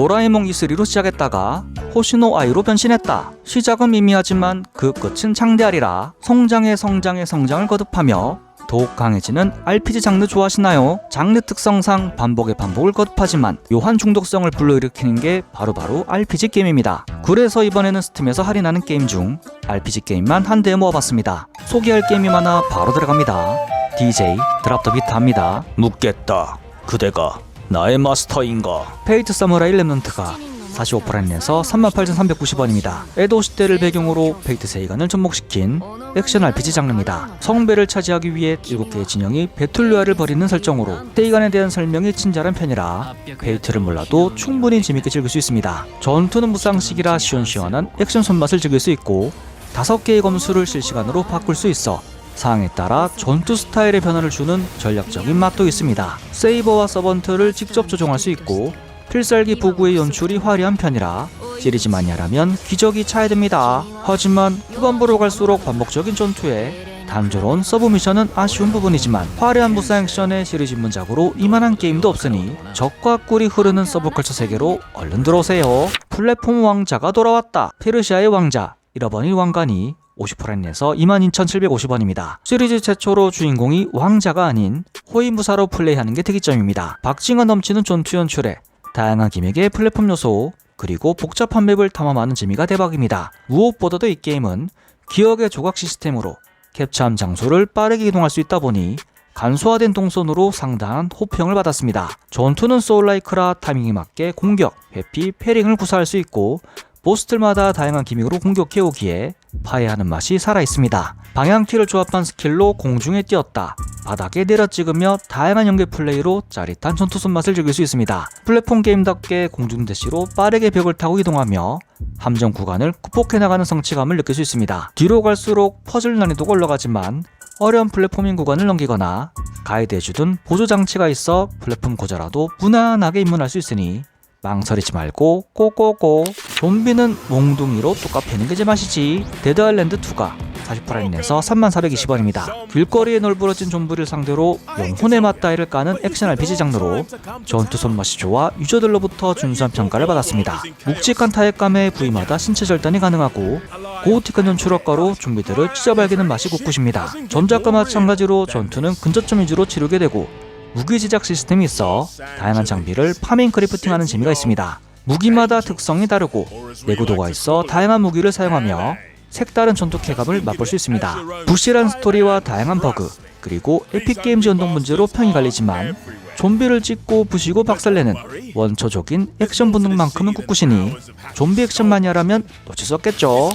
도라에몽 E3로 시작했다가 호시노 아이로 변신했다. 시작은 미미하지만 그 끝은 창대하리라. 성장에 성장에 성장을 거듭하며 더욱 강해지는 RPG 장르 좋아하시나요? 장르 특성상 반복의 반복을 거듭하지만 묘한 중독성을 불러일으키는 게 바로바로 RPG 게임입니다. 그래서 이번에는 스팀에서 할인하는 게임 중 RPG 게임만 한 대에 모아봤습니다. 소개할 게임이 많아 바로 들어갑니다. DJ 드랍 더 비트 합니다. 묻겠다. 그대가 나의 마스터인가? 페이트 사무라이 렘넌트가 45%에서 38,390원입니다. 에도 시대를 배경으로 페이트 세이간을 접목시킨 액션 RPG 장르입니다. 성배를 차지하기 위해 7개의 진영이 배틀로얄을 벌이는 설정으로 세이간에 대한 설명이 친절한 편이라 페이트를 몰라도 충분히 재밌게 즐길 수 있습니다. 전투는 무쌍식이라 시원시원한 액션 손맛을 즐길 수 있고 5개의 검수를 실시간으로 바꿀 수 있어 상황에 따라 전투 스타일의 변화를 주는 전략적인 맛도 있습니다. 세이버와 서번트를 직접 조종할 수 있고 필살기 부구의 연출이 화려한 편이라 시리즈 마니아라면 기적이 차야 됩니다. 하지만 후반부로 갈수록 반복적인 전투에 단조로운 서브 미션은 아쉬운 부분이지만 화려한 무쌍 액션의 시리즈 문작으로 이만한 게임도 없으니 적과 꿀이 흐르는 서브컬처 세계로 얼른 들어오세요. 플랫폼 왕자가 돌아왔다. 페르시아의 왕자 잃어버린 왕관이 50%에서 22,750원입니다. 시리즈 최초로 주인공이 왕자가 아닌 호위무사로 플레이하는 게 특이점입니다. 박진감 넘치는 전투 연출에 다양한 기믹의 플랫폼 요소 그리고 복잡한 맵을 탐험하는 재미가 대박입니다. 무엇보다도 이 게임은 기억의 조각 시스템으로 캡처한 장소를 빠르게 이동할 수 있다 보니 간소화된 동선으로 상당한 호평을 받았습니다. 전투는 소울라이크라 타이밍에 맞게 공격, 회피, 패링을 구사할 수 있고 보스들마다 다양한 기믹으로 공격해 오기에 파해하는 맛이 살아있습니다. 방향키를 조합한 스킬로 공중에 뛰었다. 바닥에 내려 찍으며 다양한 연계 플레이로 짜릿한 전투 손맛을 즐길 수 있습니다. 플랫폼 게임답게 공중 대시로 빠르게 벽을 타고 이동하며 함정 구간을 극복해 나가는 성취감을 느낄 수 있습니다. 뒤로 갈수록 퍼즐 난이도가 올라가지만 어려운 플랫포밍 구간을 넘기거나 가이드해주던 보조 장치가 있어 플랫폼 고자라도 무난하게 입문할 수 있으니 망설이지 말고 꼬꼬꼬 좀비는 몽둥이로 뚝 패는 게 제맛이지. 데드 아일랜드 2가 40%에서 3420원입니다. 길거리에 널브러진 좀비를 상대로 영혼의 맞다이를 까는 액션 RPG 장르로 전투 손맛이 좋아 유저들로부터 준수한 평가를 받았습니다. 묵직한 타액감에 부위마다 신체 절단이 가능하고 고우틱한 연출 효과로 좀비들을 찢어발기는 맛이 곳곳입니다. 전작과 마찬가지로 전투는 근접점 위주로 치르게 되고 무기 제작 시스템이 있어 다양한 장비를 파밍 크래프팅하는 재미가 있습니다. 무기마다 특성이 다르고 내구도가 있어 다양한 무기를 사용하며 색다른 전투 쾌감을 맛볼 수 있습니다. 부실한 스토리와 다양한 버그 그리고 에픽 게임즈 연동 문제로 평이 갈리지만 좀비를 찍고 부시고 박살내는 원초적인 액션 본능만큼은 꿋꿋이니 좀비 액션 마니아라면 놓칠 수 없겠죠.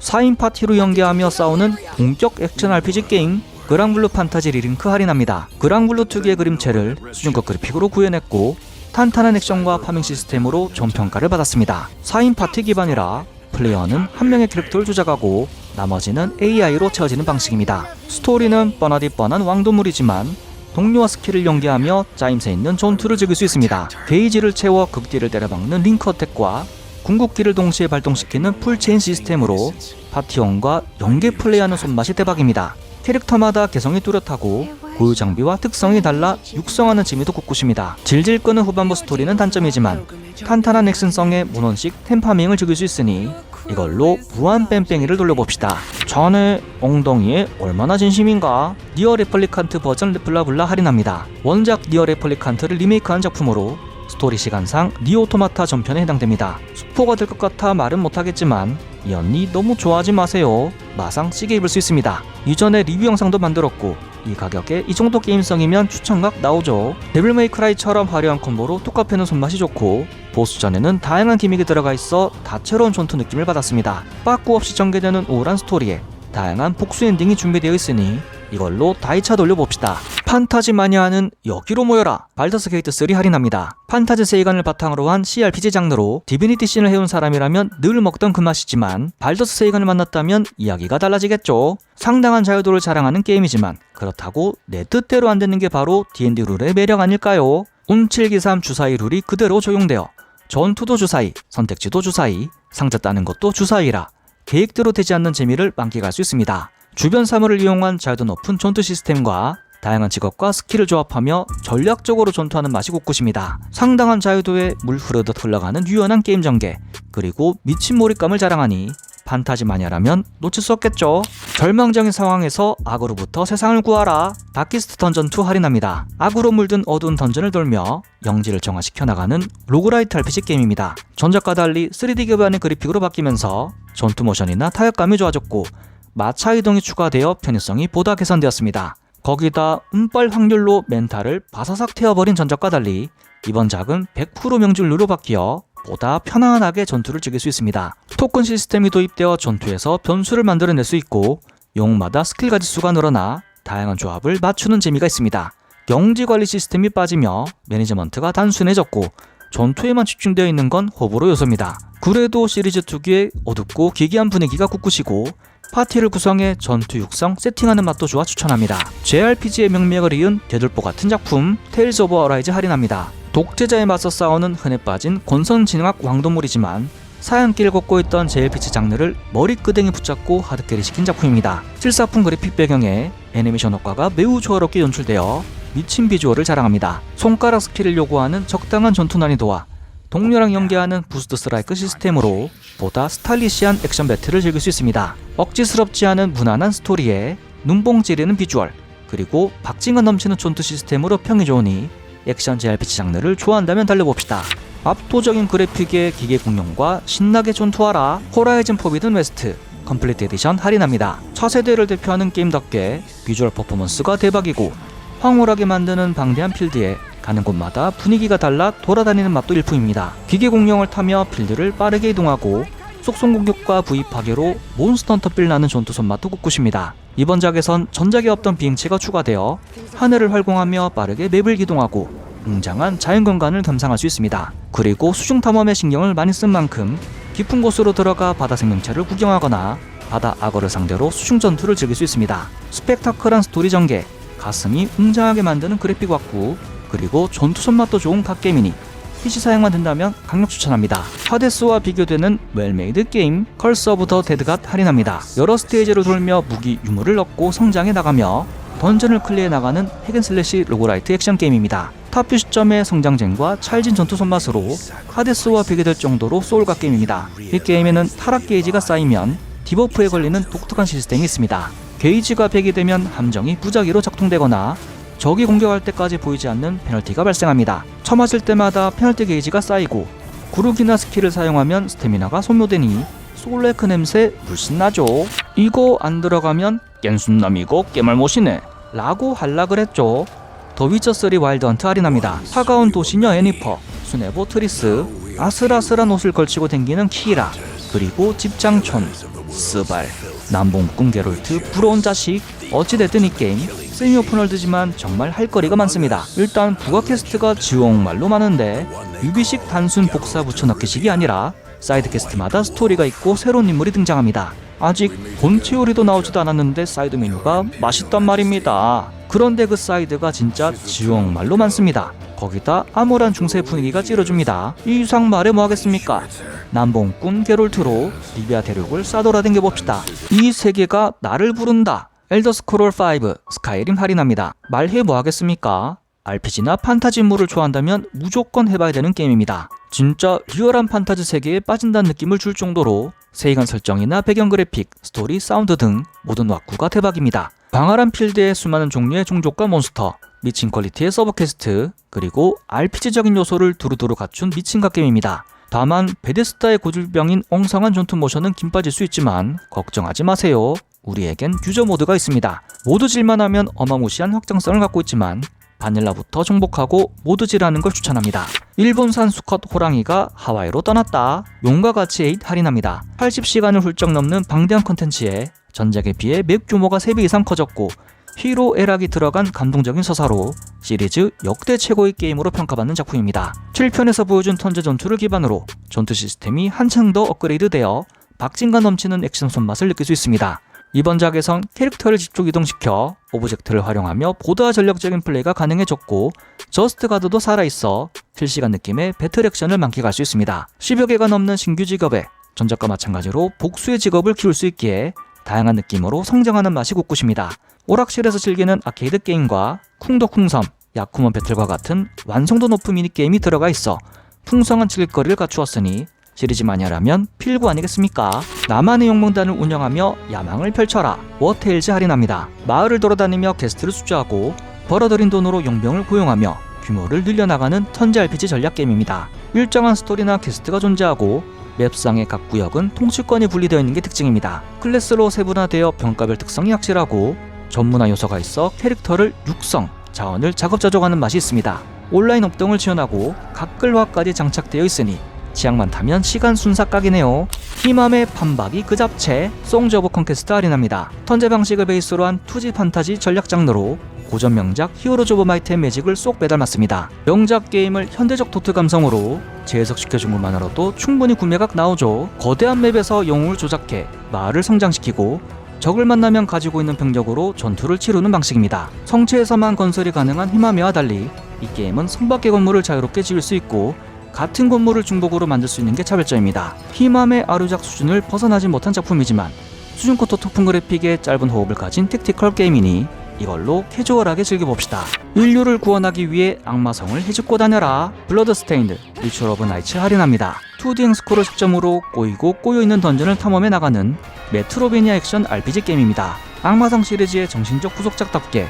4인 파티로 연계하며 싸우는 본격 액션 RPG 게임 그랑블루 판타지 리링크 할인합니다. 그랑블루 특유의 그림체를 수준급 그래픽으로 구현했고 탄탄한 액션과 파밍 시스템으로 좋은 평가를 받았습니다. 4인 파티 기반이라 플레이어는 한 명의 캐릭터를 조작하고 나머지는 AI로 채워지는 방식입니다. 스토리는 뻔하디 뻔한 왕도물이지만 동료와 스킬을 연계하며 짜임새 있는 전투를 즐길 수 있습니다. 게이지를 채워 극딜을 때려박는 링크 어택과 궁극기를 동시에 발동시키는 풀체인 시스템으로 파티원과 연계 플레이하는 손맛이 대박입니다. 캐릭터마다 개성이 뚜렷하고 고유 장비와 특성이 달라 육성하는 재미도 곳곳입니다. 질질 끄는 후반부 스토리는 단점이지만 탄탄한 액션성의 문원식 템파밍을 즐길 수 있으니 이걸로 무한 뺑뺑이를 돌려봅시다. 전에 엉덩이에 얼마나 진심인가? 니어 레플리칸트 버전 레플라블라 할인합니다. 원작 니어 레플리칸트를 리메이크한 작품으로 스토리 시간상 니오토마타 전편에 해당됩니다. 스포가 될 것 같아 말은 못하겠지만 이 언니 너무 좋아하지 마세요. 마상 시게 입을 수 있습니다. 이전에 리뷰 영상도 만들었고 이 가격에 이 정도 게임성이면 추천각 나오죠. 데빌메이크라이처럼 화려한 콤보로 톡카페는 손맛이 좋고 보스전에는 다양한 기믹이 들어가 있어 다채로운 전투 느낌을 받았습니다. 빠꾸 없이 전개되는 우울한 스토리에 다양한 복수 엔딩이 준비되어 있으니 이걸로 다이차 돌려봅시다. 판타지 마니아는 여기로 모여라. 발더스 게이트 3 할인합니다. 판타지 세계관을 바탕으로 한 CRPG 장르로 디비니티 씬을 해온 사람이라면 늘 먹던 그 맛이지만 발더스 세계관을 만났다면 이야기가 달라지겠죠. 상당한 자유도를 자랑하는 게임이지만 그렇다고 내 뜻대로 안 되는 게 바로 D&D 룰의 매력 아닐까요? 운칠기삼 주사위 룰이 그대로 적용되어 전투도 주사위, 선택지도 주사위, 상자 따는 것도 주사위라 계획대로 되지 않는 재미를 만끽할 수 있습니다. 주변 사물을 이용한 자유도 높은 전투 시스템과 다양한 직업과 스킬을 조합하며 전략적으로 전투하는 맛이 곳곳입니다. 상당한 자유도에 물 흐르듯 흘러가는 유연한 게임 전개, 그리고 미친 몰입감을 자랑하니 판타지 마니아라면 놓칠 수 없겠죠. 절망적인 상황에서 악으로부터 세상을 구하라. 다키스트 던전 2 할인합니다. 악으로 물든 어두운 던전을 돌며 영지를 정화시켜 나가는 로그라이트 RPG 게임입니다. 전작과 달리 3D 기반의 그래픽으로 바뀌면서 전투 모션이나 타격감이 좋아졌고 마차 이동이 추가되어 편의성이 보다 개선되었습니다. 거기다 운빨 확률로 멘탈을 바사삭 태워버린 전작과 달리 이번 작은 100% 명중률로 바뀌어 보다 편안하게 전투를 즐길 수 있습니다. 토큰 시스템이 도입되어 전투에서 변수를 만들어낼 수 있고 영웅마다 스킬 가지수가 늘어나 다양한 조합을 맞추는 재미가 있습니다. 영지 관리 시스템이 빠지며 매니지먼트가 단순해졌고 전투에만 집중되어 있는 건 호불호 요소입니다. 그래도 시리즈 특유의 어둡고 기괴한 분위기가 굳굳이고 파티를 구성해 전투 육성 세팅하는 맛도 좋아 추천합니다. JRPG의 명맥을 이은 대들보 같은 작품 테일즈 오브 어라이즈 할인합니다. 독재자에 맞서 싸우는 흔해 빠진 권선진학 왕도물이지만 사연길을 걷고 있던 JRPG 장르를 머리끄댕이 붙잡고 하드캐리 시킨 작품입니다. 실사품 그래픽 배경에 애니메이션 효과가 매우 조화롭게 연출되어 미친 비주얼을 자랑합니다. 손가락 스킬을 요구하는 적당한 전투 난이도와 동료랑 연계하는 부스트 스트라이크 시스템으로 보다 스타일리시한 액션 배틀을 즐길 수 있습니다. 억지스럽지 않은 무난한 스토리에 눈뽕 찌르는 비주얼 그리고 박진감 넘치는 전투 시스템으로 평이 좋으니 액션 JRPG 장르를 좋아한다면 달려봅시다. 압도적인 그래픽의 기계 공룡과 신나게 전투하라 호라이즌 포비든 웨스트 컴플리트 에디션 할인합니다. 차세대를 대표하는 게임답게 비주얼 퍼포먼스가 대박이고 황홀하게 만드는 방대한 필드에 가는 곳마다 분위기가 달라 돌아다니는 맛도 일품입니다. 기계 공룡을 타며 필드를 빠르게 이동하고 속성 공격과 부위 파괴로 몬스터 헌터 빌 나는 전투 손맛도 꿋꿋입니다. 이번 작에선 전작에 없던 비행체가 추가되어 하늘을 활공하며 빠르게 맵을 기동하고 웅장한 자연 경관을 감상할 수 있습니다. 그리고 수중 탐험에 신경을 많이 쓴 만큼 깊은 곳으로 들어가 바다 생명체를 구경하거나 바다 악어를 상대로 수중 전투를 즐길 수 있습니다. 스펙타클한 스토리 전개, 가슴이 웅장하게 만드는 그래픽 왁구, 그리고 전투 손맛도 좋은 갓게임이니 PC 사양만 된다면 강력 추천합니다. 하데스와 비교되는 웰메이드 게임 컬스 오브 더 데드갓 할인합니다. 여러 스테이지를 돌며 무기 유물을 얻고 성장해 나가며 던전을 클리어해 나가는 핵앤슬래시 로고라이트 액션 게임입니다. 탑뷰 시점의 성장쟁과 찰진 전투 손맛으로 하데스와 비교될 정도로 소울각 게임입니다. 이 게임에는 타락 게이지가 쌓이면 디버프에 걸리는 독특한 시스템이 있습니다. 게이지가 100이 되면 함정이 무작위로 작동되거나 적이 공격할 때까지 보이지 않는 페널티가 발생합니다. 처맞을 때마다 페널티 게이지가 쌓이고 구르기나 스킬을 사용하면 스태미나가 소모되니 솔레크 냄새 물씬 나죠. 이거 안 들어가면 깬순남이고 깨말못이네 라고 할라 그랬죠. 더 위쳐3 와일드 헌트 할인합니다. 차가운 도시녀 애니퍼, 수네보 트리스, 아슬아슬한 옷을 걸치고 댕기는 키라, 그리고 집장촌, 스발, 남봉꾼 게롤트, 부러운 자식, 어찌됐든 이 게임 세미 오픈월드지만 정말 할 거리가 많습니다. 일단 부가 퀘스트가 지옥말로 많은데 유비식 단순 복사 붙여넣기식이 아니라 사이드 퀘스트마다 스토리가 있고 새로운 인물이 등장합니다. 아직 본체 요리도 나오지도 않았는데 사이드 메뉴가 맛있단 말입니다. 그런데 그 사이드가 진짜 지옥말로 많습니다. 거기다 암울한 중세 분위기가 찌러줍니다. 이 이상 말해 뭐하겠습니까? 남봉꾼 게롤트로 리비아 대륙을 싸돌아댕겨 봅시다. 이 세계가 나를 부른다. 엘더 스크롤 5 스카이림 할인합니다. 말해 뭐하겠습니까? RPG나 판타지물을 좋아한다면 무조건 해봐야 되는 게임입니다. 진짜 리얼한 판타지 세계에 빠진다는 느낌을 줄 정도로 세이간 설정이나 배경 그래픽, 스토리, 사운드 등 모든 왁구가 대박입니다. 광활한 필드에 수많은 종류의 종족과 몬스터, 미친 퀄리티의 서브 퀘스트, 그리고 RPG적인 요소를 두루두루 갖춘 미친 갓게임입니다. 다만 베데스다의 고질병인 엉성한 전투 모션은 긴 빠질 수 있지만 걱정하지 마세요. 우리에겐 유저 모드가 있습니다. 모드질만 하면 어마무시한 확장성을 갖고 있지만 바닐라부터 정복하고 모드질하는 걸 추천합니다. 일본산 수컷 호랑이가 하와이로 떠났다. 용과 같이 8 할인합니다. 80시간을 훌쩍 넘는 방대한 컨텐츠에 전작에 비해 맵 규모가 3배 이상 커졌고 히로 에락이 들어간 감동적인 서사로 시리즈 역대 최고의 게임으로 평가받는 작품입니다. 7편에서 보여준 턴제 전투를 기반으로 전투 시스템이 한층 더 업그레이드되어 박진감 넘치는 액션 손맛을 느낄 수 있습니다. 이번 작에선 캐릭터를 집중 이동시켜 오브젝트를 활용하며 보다 전략적인 플레이가 가능해졌고 저스트 가드도 살아있어 실시간 느낌의 배틀 액션을 만끽할 수 있습니다. 10여 개가 넘는 신규 직업에 전작과 마찬가지로 복수의 직업을 키울 수 있기에 다양한 느낌으로 성장하는 맛이 곳곳입니다. 오락실에서 즐기는 아케이드 게임과 쿵덕쿵섬, 야쿠먼 배틀과 같은 완성도 높은 미니게임이 들어가 있어 풍성한 즐길거리를 갖추었으니 시리즈 마니아라면 필구 아니겠습니까? 나만의 용몽단을 운영하며 야망을 펼쳐라 워테일즈 할인합니다. 마을을 돌아다니며 게스트를 수주하고 벌어들인 돈으로 용병을 고용하며 규모를 늘려나가는 턴제 RPG 전략 게임입니다. 일정한 스토리나 퀘스트가 존재하고 맵상의 각 구역은 통치권이 분리되어 있는 게 특징입니다. 클래스로 세분화되어 병가별 특성이 확실하고 전문화 요소가 있어 캐릭터를 육성, 자원을 작업자족하는 맛이 있습니다. 온라인 업동을 지원하고 각글화까지 장착되어 있으니 지향만 타면 시간 순삭 각이네요. 희맘의 판박이 그 잡채, 송즈 오브 컨퀘스트 할인합니다. 턴제 방식을 베이스로 한 투지 판타지 전략 장르로 고전 명작 히어로즈 오브 마이트 앤 매직을 쏙 배달맞습니다. 명작 게임을 현대적 도트 감성으로 재해석시켜준 것만으로도 충분히 구매각 나오죠. 거대한 맵에서 영웅을 조작해 마을을 성장시키고 적을 만나면 가지고 있는 병력으로 전투를 치르는 방식입니다. 성체에서만 건설이 가능한 희마미와 달리 이 게임은 성 밖의 건물을 자유롭게 지을 수 있고 같은 건물을 중복으로 만들 수 있는 게 차별점입니다. 희맘의 아류작 수준을 벗어나지 못한 작품이지만 수준코터 토픈 그래픽의 짧은 호흡을 가진 택티컬 게임이니 이걸로 캐주얼하게 즐겨봅시다. 인류를 구원하기 위해 악마성을 헤집고 다녀라. 블러드 스테인드, 리추얼 오브 나이츠 할인합니다. 2D 행스코를 시점으로 꼬이고 꼬여있는 던전을 탐험해 나가는 메트로베니아 액션 RPG 게임입니다. 악마성 시리즈의 정신적 후속작답게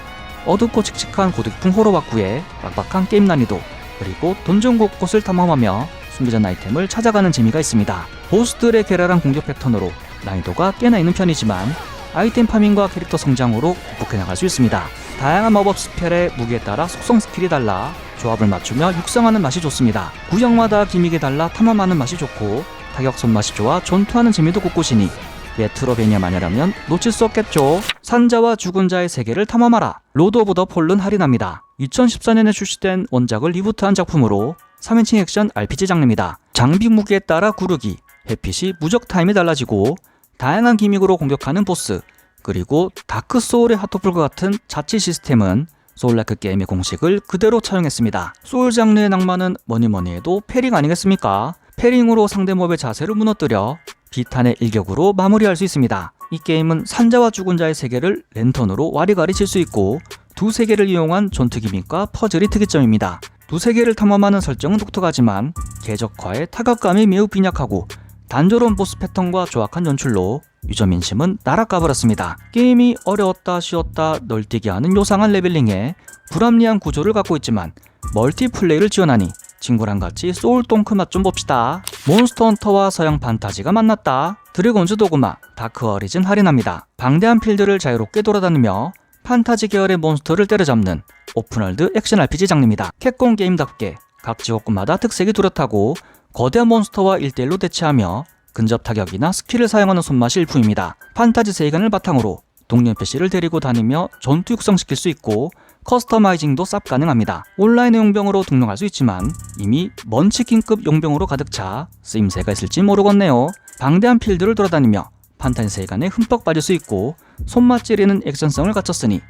어둡고 칙칙한 고딕풍 호러 왁구에 빡빡한 게임 난이도 그리고 던전 곳곳을 탐험하며 숨겨진 아이템을 찾아가는 재미가 있습니다. 보스들의 괴랄한 공격 패턴으로 난이도가 꽤나 있는 편이지만 아이템 파밍과 캐릭터 성장으로 극복해 나갈 수 있습니다. 다양한 마법 스펠의 무기에 따라 속성 스킬이 달라 조합을 맞추며 육성하는 맛이 좋습니다. 구역마다 기믹이 달라 탐험하는 맛이 좋고 타격 손맛이 좋아 전투하는 재미도 곳곳이니 메트로베니아 마녀라면 놓칠 수 없겠죠. 산자와 죽은 자의 세계를 탐험하라. 로드 오브 더 폴른 할인합니다. 2014년에 출시된 원작을 리부트한 작품으로 3인칭 액션 RPG 장르입니다. 장비 무기에 따라 구르기, 회핏이 무적 타임이 달라지고 다양한 기믹으로 공격하는 보스, 그리고 다크 소울의 핫도풀과 같은 자치 시스템은 소울라크 게임의 공식을 그대로 차용했습니다. 소울 장르의 낭만은 뭐니 뭐니 해도 패링 아니겠습니까? 패링으로 상대 몹의 자세를 무너뜨려 비탄의 일격으로 마무리할 수 있습니다. 이 게임은 산자와 죽은 자의 세계를 랜턴으로 와리가리 칠 수 있고 두 세계를 이용한 전투 기믹과 퍼즐이 특이점입니다. 두 세계를 탐험하는 설정은 독특하지만 궤적화의 타격감이 매우 빈약하고 단조로운 보스 패턴과 조악한 연출로 유저 민심은 날아가버렸습니다. 게임이 어려웠다 쉬웠다 널뛰게 하는 요상한 레벨링에 불합리한 구조를 갖고 있지만 멀티플레이를 지원하니 친구랑 같이 소울 똥크 맛 좀 봅시다. 몬스터 헌터와 서양 판타지가 만났다. 드래곤즈 도그마, 다크 어리진 할인합니다. 방대한 필드를 자유롭게 돌아다니며 판타지 계열의 몬스터를 때려잡는 오픈월드 액션 RPG 장르입니다. 캡콤 게임답게 각 지역군마다 특색이 뚜렷하고 거대한 몬스터와 1대1로 대치하며 근접 타격이나 스킬을 사용하는 손맛이 일품입니다. 판타지 세계관을 바탕으로 동료 NPC를 데리고 다니며 전투 육성시킬 수 있고 커스터마이징도 쌉 가능합니다. 온라인 용병으로 등록할 수 있지만 이미 먼치킨급 용병으로 가득 차 쓰임새가 있을지 모르겠네요. 방대한 필드를 돌아다니며 판타지 세계관에 흠뻑 빠질 수 있고 손맛 찌르는 액션성을 갖췄으니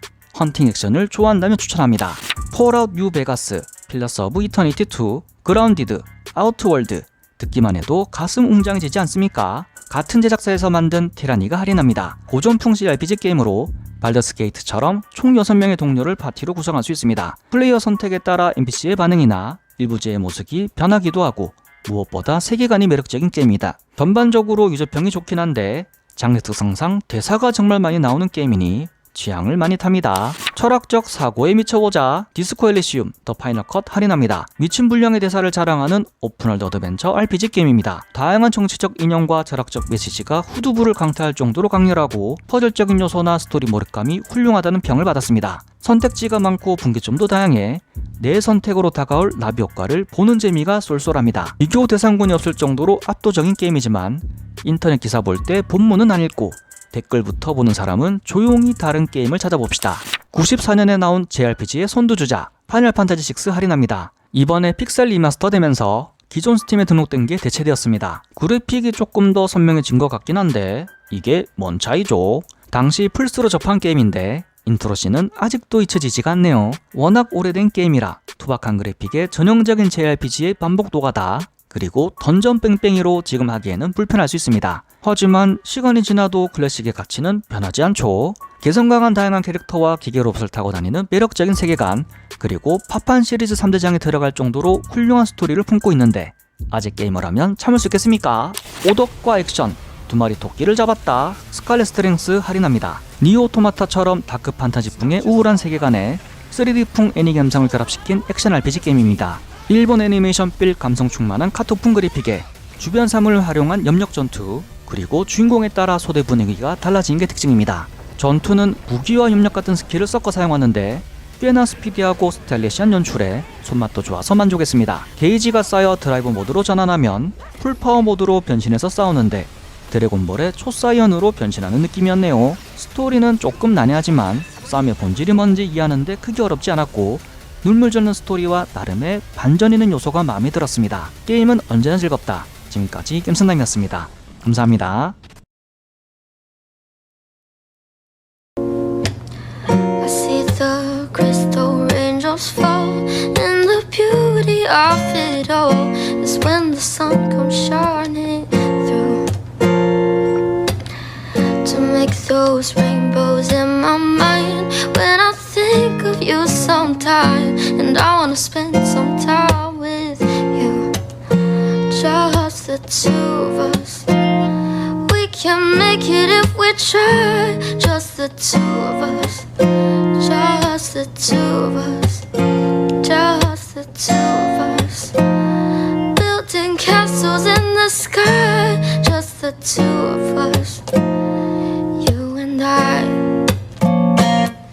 헌팅 액션을 좋아한다면 추천합니다. 폴아웃 뉴 베가스, 필러스 오브 이터니티 2, 그라운디드, 아우트월드 듣기만 해도 가슴 웅장해지지 않습니까? 같은 제작사에서 만든 티라니가 할인합니다. 고전풍 CRPG 게임으로 발더스 게이트처럼 총 6명의 동료를 파티로 구성할 수 있습니다. 플레이어 선택에 따라 NPC의 반응이나 일부제의 모습이 변하기도 하고 무엇보다 세계관이 매력적인 게임이다. 전반적으로 유저평이 좋긴 한데 장르 특성상 대사가 정말 많이 나오는 게임이니 취향을 많이 탑니다. 철학적 사고에 미쳐보자 디스코 엘리시움 더 파이널 컷 할인합니다. 미친 분량의 대사를 자랑하는 오픈월드 어드벤처 RPG 게임입니다. 다양한 정치적 인형과 철학적 메시지가 후두부를 강타할 정도로 강렬하고 퍼즐적인 요소나 스토리 몰입감이 훌륭하다는 평을 받았습니다. 선택지가 많고 분기점도 다양해 내 선택으로 다가올 나비 효과를 보는 재미가 쏠쏠합니다. 비교 대상군이 없을 정도로 압도적인 게임이지만 인터넷 기사 볼 때 본문은 안 읽고 댓글부터 보는 사람은 조용히 다른 게임을 찾아봅시다. 94년에 나온 JRPG의 선두주자 파이널 판타지 6 할인합니다. 이번에 픽셀 리마스터 되면서 기존 스팀에 등록된 게 대체되었습니다. 그래픽이 조금 더 선명해진 것 같긴 한데 이게 뭔 차이죠? 당시 플스로 접한 게임인데 인트로씬은 아직도 잊혀지지가 않네요. 워낙 오래된 게임이라 투박한 그래픽에 전형적인 JRPG의 반복 노가다 그리고 던전 뺑뺑이로 지금 하기에는 불편할 수 있습니다. 하지만 시간이 지나도 클래식의 가치는 변하지 않죠. 개성 강한 다양한 캐릭터와 기계 로봇을 타고 다니는 매력적인 세계관, 그리고 파판 시리즈 3대장에 들어갈 정도로 훌륭한 스토리를 품고 있는데 아직 게이머라면 참을 수 있겠습니까? 오덕과 액션, 두 마리 토끼를 잡았다. 스칼렛 스트렝스 할인합니다. 니오 오토마타처럼 다크 판타지풍의 우울한 세계관에 3D풍 애니 감성을 결합시킨 액션 RPG 게임입니다. 일본 애니메이션 빌 감성 충만한 카토풍 그래픽에 주변 사물을 활용한 염력 전투, 그리고 주인공에 따라 소대 분위기가 달라진 게 특징입니다. 전투는 무기와 협력 같은 스킬을 섞어 사용하는데 꽤나 스피디하고 스타일리시한 연출에 손맛도 좋아서 만족했습니다. 게이지가 쌓여 드라이브 모드로 전환하면 풀파워 모드로 변신해서 싸우는데 드래곤볼의 초사이언으로 변신하는 느낌이었네요. 스토리는 조금 난해하지만 싸움의 본질이 뭔지 이해하는데 크게 어렵지 않았고 눈물 젖는 스토리와 나름의 반전 있는 요소가 마음에 들었습니다. 게임은 언제나 즐겁다. 지금까지 겜선남이었습니다. 감사합니다. You sometime, and I wanna spend some time with you, just the two of us. We can make it if we try. Just the two